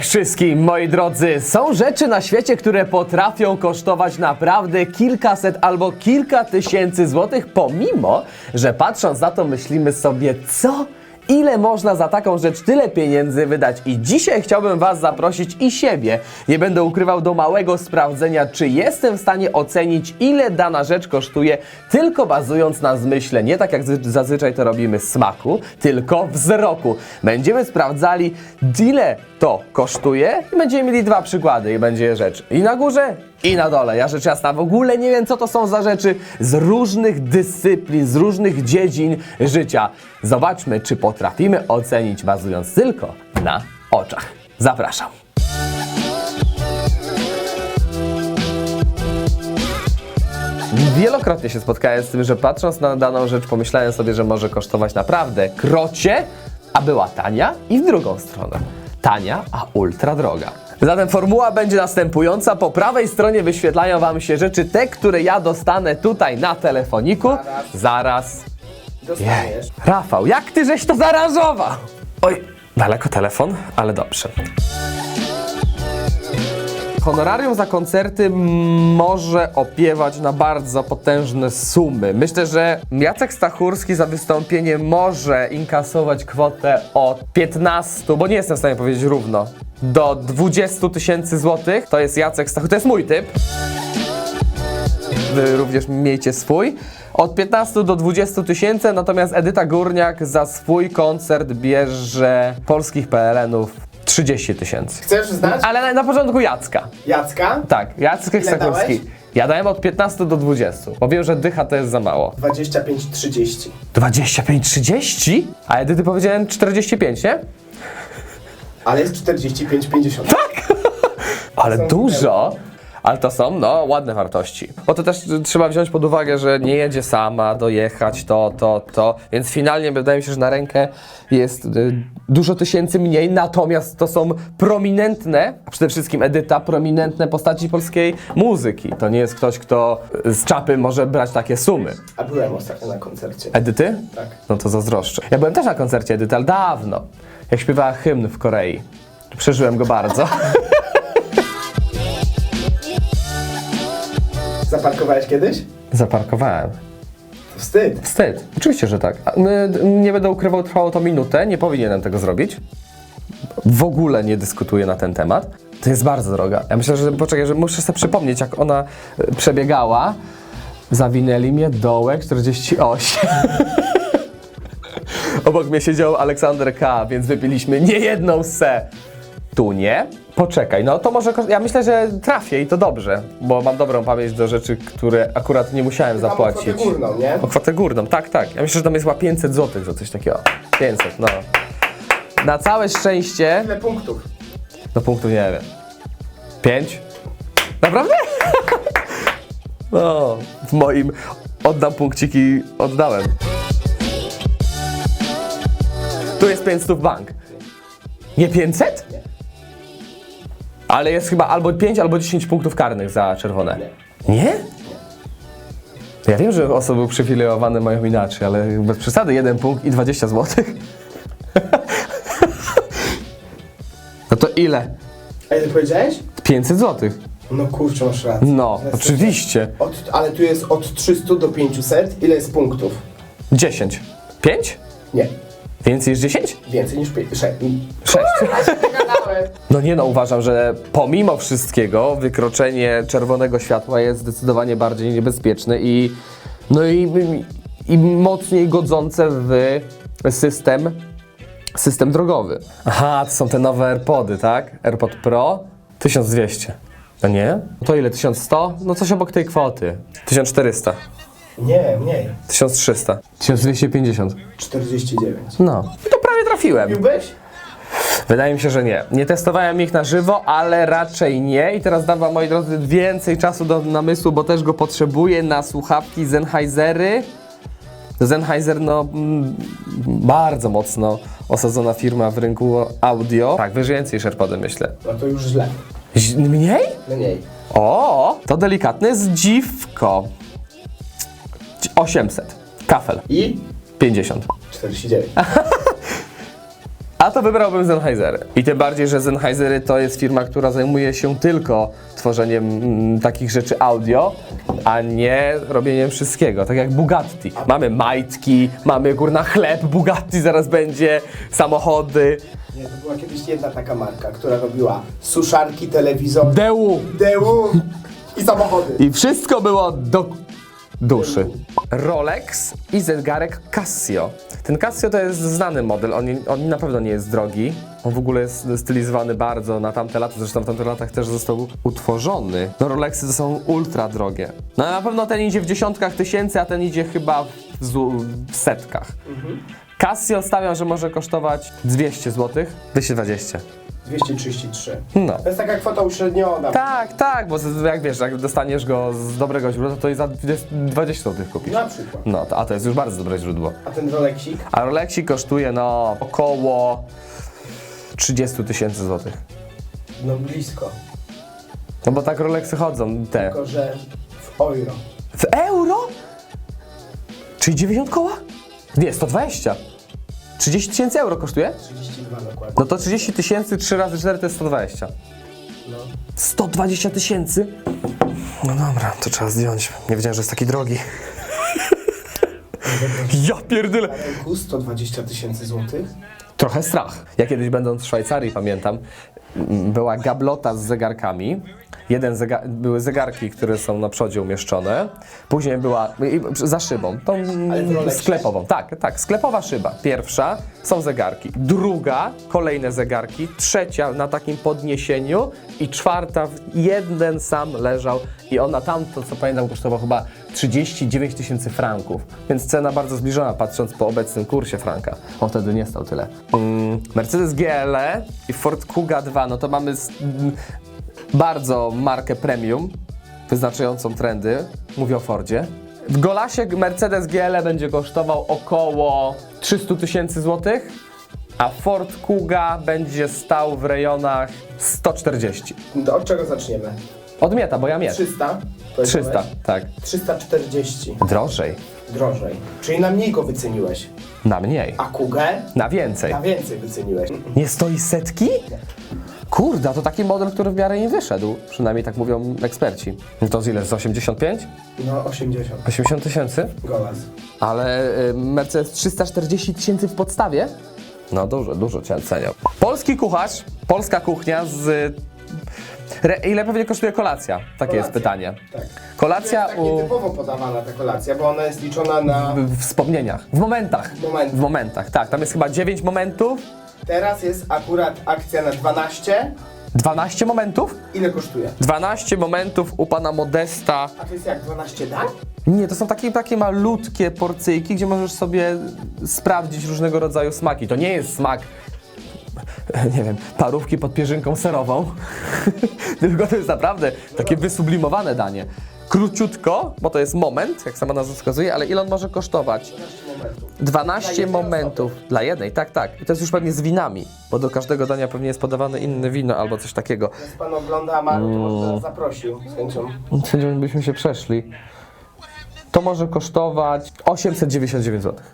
Cześć wszystkim, moi drodzy! Są rzeczy na świecie, które potrafią kosztować naprawdę kilkaset albo kilka tysięcy złotych, pomimo, że patrząc na to myślimy sobie, co? Ile można za taką rzecz tyle pieniędzy wydać? I dzisiaj chciałbym Was zaprosić i siebie. Nie będę ukrywał do małego sprawdzenia, czy jestem w stanie ocenić, ile dana rzecz kosztuje, tylko bazując na zmyśle. Nie tak jak zazwyczaj to robimy smaku, tylko wzroku. Będziemy sprawdzali, ile to kosztuje i będziemy mieli dwa przykłady i będzie rzecz i na górze, i na dole. Ja rzecz jasna w ogóle nie wiem, co to są za rzeczy z różnych dyscyplin, z różnych dziedzin życia. Zobaczmy, czy potrafimy ocenić bazując tylko na oczach. Zapraszam. Wielokrotnie się spotkałem z tym, że patrząc na daną rzecz, pomyślałem sobie, że może kosztować naprawdę krocie, a była tania i w drugą stronę. Tania, a ultra droga. Zatem formuła będzie następująca. Po prawej stronie wyświetlają Wam się rzeczy, te, które ja dostanę tutaj na telefoniku. Zaraz. Dostaniesz. Rafał, jak ty żeś to zaaranżował? Oj, daleko telefon, ale dobrze. Honorarium za koncerty może opiewać na bardzo potężne sumy. Myślę, że Jacek Stachurski za wystąpienie może inkasować kwotę od 15, bo nie jestem w stanie powiedzieć równo, do 20 tysięcy złotych. To jest Jacek Stachurski, to jest mój typ. Wy również miejcie swój. Od 15 do 20 tysięcy, natomiast Edyta Górniak za swój koncert bierze polskich PLN-ów 30 tysięcy. Chcesz znać Ale na, na początku Jacka. Jacka? Tak, Jacek Ile dałeś? Ja dałem od 15 do 20, bo wiem, że dycha to jest za mało. 25-30. 25-30? A Edyty powiedziałem 45, nie? Ale jest 45-50. Ale Są dużo. Ale to są, no, ładne wartości. Bo to też trzeba wziąć pod uwagę, że nie jedzie sama, dojechać, to, to, to. Więc finalnie wydaje mi się, że na rękę jest y, dużo tysięcy mniej, natomiast to są prominentne, a przede wszystkim Edyta, prominentne postaci polskiej muzyki. To nie jest ktoś, kto z czapy może brać takie sumy. A byłem ostatnio na koncercie. Edyty? Tak. No to zazdroszczę. Ja byłem też na koncercie Edyty, ale dawno. Jak śpiewała hymn w Korei. Przeżyłem go bardzo. Zaparkowałeś kiedyś? Zaparkowałem. Wstyd. Wstyd. Oczywiście, że tak. Nie będę ukrywał, trwało to minutę, nie powinienem tego zrobić. W ogóle nie dyskutuję na ten temat. To jest bardzo droga. Ja myślę, że poczekaj, że muszę sobie przypomnieć, jak ona e, przebiegała. Zawinęli mnie dołek 48. Obok mnie siedział Aleksander K., więc wypiliśmy nie jedną se. Tu nie? Poczekaj, no to może. Ja myślę, że trafię i to dobrze, bo mam dobrą pamięć do rzeczy, które akurat nie musiałem Tam zapłacić. kwotę górną, nie? O kwotę górną, tak, tak. Ja myślę, że tam jest chyba 500 zł za coś takiego. 500, no. Na całe szczęście, Ile punktów? do punktu nie wiem. 5? Naprawdę? No, w moim oddam punkciki, oddałem. Tu jest 500 bank. Nie 500? Ale jest chyba albo 5, albo 10 punktów karnych za czerwone. Nie? Ja wiem, że osoby uprzywilejowane mają inaczej, ale bez przesady, jeden punkt i 20 zł. No to ile? A ile powiedziałeś? 500 zł. No kurczę, masz rację. No, Jest- oczywiście. Od, ale tu jest od 300 do 500. Ile jest punktów? 10. 5? Nie. Więcej niż 10? Więcej niż 5. 6. 6. No nie no, uważam, że pomimo wszystkiego wykroczenie czerwonego światła jest zdecydowanie bardziej niebezpieczne i no i, i mocniej godzące w system system drogowy. Aha, to są te nowe AirPody, tak? AirPod Pro 1200. No nie? To ile? 1100? No coś obok tej kwoty. 1400. Nie, mniej. 1300. 1250. 49. No. To prawie trafiłem. Piłbyś? Wydaje mi się, że nie. Nie testowałem ich na żywo, ale raczej nie. I teraz dam wam, moi drodzy, więcej czasu do namysłu, bo też go potrzebuję na słuchawki Sennheisery. Sennheiser, no, mm, bardzo mocno osadzona firma w rynku audio. Tak, wyżej niż AirPody, myślę. No to już źle. Ź- Mniej? Mniej. O, to delikatne zdziwko. 800. Kafel. I 50. 49. A to wybrałbym Sennheisery. I tym bardziej, że Sennheisery to jest firma, która zajmuje się tylko tworzeniem mm, takich rzeczy audio, a nie robieniem wszystkiego. Tak jak Bugatti. Mamy majtki, mamy kurna chleb, Bugatti zaraz będzie, samochody. Nie, to była kiedyś jedna taka marka, która robiła suszarki, telewizor, Dełu. dełu i samochody. I wszystko było do duszy. Rolex i zegarek Casio. Ten Casio to jest znany model, on, on na pewno nie jest drogi. On w ogóle jest stylizowany bardzo na tamte lata, zresztą w tamtych latach też został utworzony. No Rolexy to są ultra drogie. No na pewno ten idzie w dziesiątkach tysięcy, a ten idzie chyba w, w setkach. Casio stawiam, że może kosztować 200 zł, 220. 233. No. To jest taka kwota uśredniona. Tak, tak, bo z- jak wiesz, jak dostaniesz go z dobrego źródła, to i za 20 20 zł kupisz. Na przykład. No, to, a to jest już bardzo dobre źródło. A ten Rolexik? A Rolexi kosztuje no około 30 tysięcy złotych. No blisko. No bo tak Rolexy chodzą, te. Tylko, że w euro. W euro? Czyli 90 koła? Nie, 120. 30 tysięcy euro kosztuje? 32 dokładnie. No to 30 tysięcy, 3 razy 4 to jest 120. No. 120 tysięcy? No dobra, to trzeba zdjąć. Nie wiedziałem, że jest taki drogi. ja pierdolę. Na rynku 120 tysięcy złotych. Trochę strach. Ja kiedyś będąc w Szwajcarii, pamiętam, była gablota z zegarkami. Jeden zega- były zegarki, które są na przodzie umieszczone. Później była za szybą, tą sklepową. Tak, tak, sklepowa szyba. Pierwsza są zegarki. Druga, kolejne zegarki. Trzecia na takim podniesieniu i czwarta jeden sam leżał i ona tamto, co pamiętam, kosztował chyba 39 tysięcy franków. Więc cena bardzo zbliżona, patrząc po obecnym kursie franka. On wtedy nie stał tyle. Mm, Mercedes GLE i Ford Kuga 2, no to mamy bardzo markę premium, wyznaczającą trendy. Mówię o Fordzie. W Golasie Mercedes GLE będzie kosztował około 300 tysięcy złotych, a Ford Kuga będzie stał w rejonach 140. To od czego zaczniemy? Odmieta, bo ja mieć. 300? 300, powiedziałeś? tak. 340. Drożej. Drożej. Czyli na mniej go wyceniłeś. Na mniej. A Kugę? Na więcej. Na więcej wyceniłeś. Nie stoi setki? Kurde, to taki model, który w miarę nie wyszedł. Przynajmniej tak mówią eksperci. No to z ile? Z 85? No 80. 80 tysięcy? Golas. Ale y, Mercedes 340 tysięcy w podstawie? No dużo, dużo cię cenią. Polski kucharz, polska kuchnia z... Re, ile pewnie kosztuje kolacja? Takie jest pytanie. Tak. Kolacja To jest tak u... nietypowo podawana ta kolacja, bo ona jest liczona na... w wspomnieniach, w momentach. Moment. W momentach, tak. Tam jest chyba 9 momentów, Teraz jest akurat akcja na 12. 12 momentów. Ile kosztuje? 12 momentów u pana Modesta. A to jest jak 12 dań? Nie, to są takie, takie malutkie porcyjki, gdzie możesz sobie sprawdzić różnego rodzaju smaki. To nie jest smak, nie wiem, parówki pod pierzynką serową, tylko to jest naprawdę takie wysublimowane danie. Króciutko, bo to jest moment, jak sama nazwa wskazuje, ale ile on może kosztować? 12 momentów. 12 jednej momentów dla jednej, tak, tak. I to jest już pewnie z winami, bo do każdego dania pewnie jest podawane inne wino albo coś takiego. Jak pan ogląda to może Mm. zaprosił z chęcią. Byśmy się przeszli. To może kosztować 899 zł.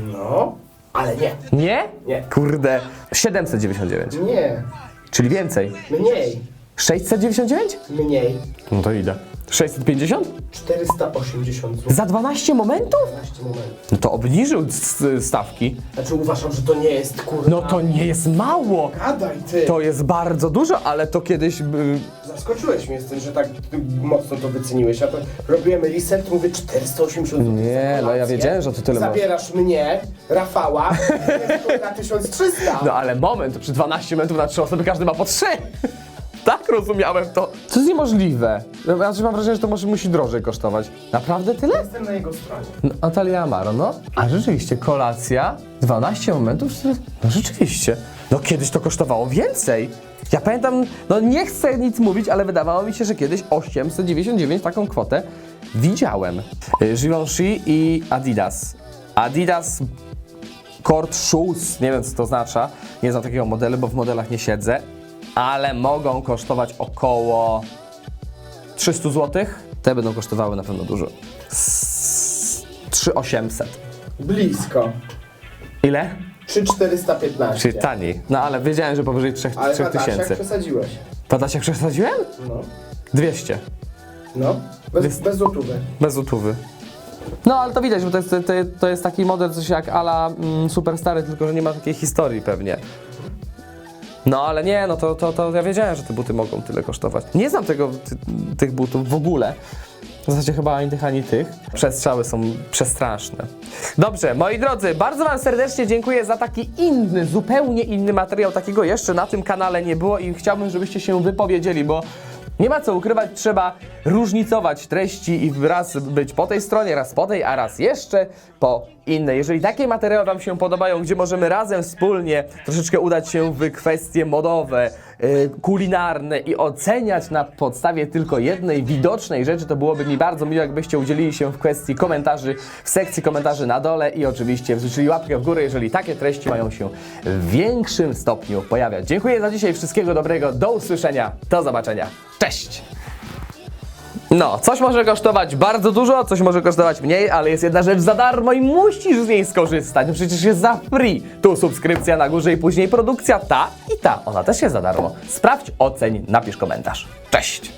No, ale nie. Nie? Nie. Kurde, 799. Nie. Czyli więcej. Mniej. 699? Mniej. No to idę. 650? 480 zł. Za 12 momentów? 12 momentów. No to obniżył s- stawki. Znaczy uważam, że to nie jest kurwa. No to nie jest mało. Gadaj ty. To jest bardzo dużo, ale to kiedyś... y, Zaskoczyłeś mnie z tym, że tak mocno to wyceniłeś. Ja to robiłem research, mówię 480 zł. Nie, no ja wiedziałem, że to tyle ma. Zabierasz mnie, Rafała, na 1300. No ale moment, przy 12 metrów na 3 osoby każdy ma po 3. Tak rozumiałem to. To jest niemożliwe. Znaczy mam wrażenie, że to może musi drożej kosztować. Naprawdę tyle? Jestem na jego stronie. No, Natalia Amaro, no. A rzeczywiście, kolacja, 12 momentów, no rzeczywiście. No kiedyś to kosztowało więcej. Ja pamiętam, no nie chcę nic mówić, ale wydawało mi się, że kiedyś 899 taką kwotę widziałem. Y, Givenchy i Adidas. Adidas Court Shoes, nie wiem co to oznacza, nie znam takiego modelu, bo w modelach nie siedzę, ale mogą kosztować około 300 zł. Te będą kosztowały na pewno dużo. S- 3800. Blisko. Ile? 3415. Czyli taniej. No ale wiedziałem, że powyżej 3 Ale na Dasiach tysięcy. przesadziłeś. Tata się przesadziłem? No. 200. No. Bez, bez złotówek. Bez utuwy. No ale to widać, bo to jest, to, to jest taki model coś jak ala mm, super stary, tylko że nie ma takiej historii pewnie. No ale nie, no to, to, to ja wiedziałem, że te buty mogą tyle kosztować. Nie znam tego, ty, tych butów w ogóle. W zasadzie chyba ani tych, ani tych. Przestrzały są przestraszne. Dobrze, moi drodzy, bardzo Wam serdecznie dziękuję za taki inny, zupełnie inny materiał. Takiego jeszcze na tym kanale nie było i chciałbym, żebyście się wypowiedzieli, bo nie ma co ukrywać, trzeba różnicować treści i raz być po tej stronie, raz po tej, a raz jeszcze po innej. Jeżeli takie materiały Wam się podobają, gdzie możemy razem wspólnie troszeczkę udać się w kwestie modowe, yy, kulinarne i oceniać na podstawie tylko jednej widocznej rzeczy, to byłoby mi bardzo miło, jakbyście udzielili się w kwestii komentarzy w sekcji komentarzy na dole i oczywiście wrzucili łapkę w górę, jeżeli takie treści mają się w większym stopniu pojawiać. Dziękuję za dzisiaj, wszystkiego dobrego, do usłyszenia, do zobaczenia, cześć! No, coś może kosztować bardzo dużo, coś może kosztować mniej, ale jest jedna rzecz za darmo i musisz z niej skorzystać. Przecież jest za free. Tu subskrypcja na górze i później produkcja ta i ta. Ona też jest za darmo. Sprawdź, oceń, napisz komentarz. Cześć!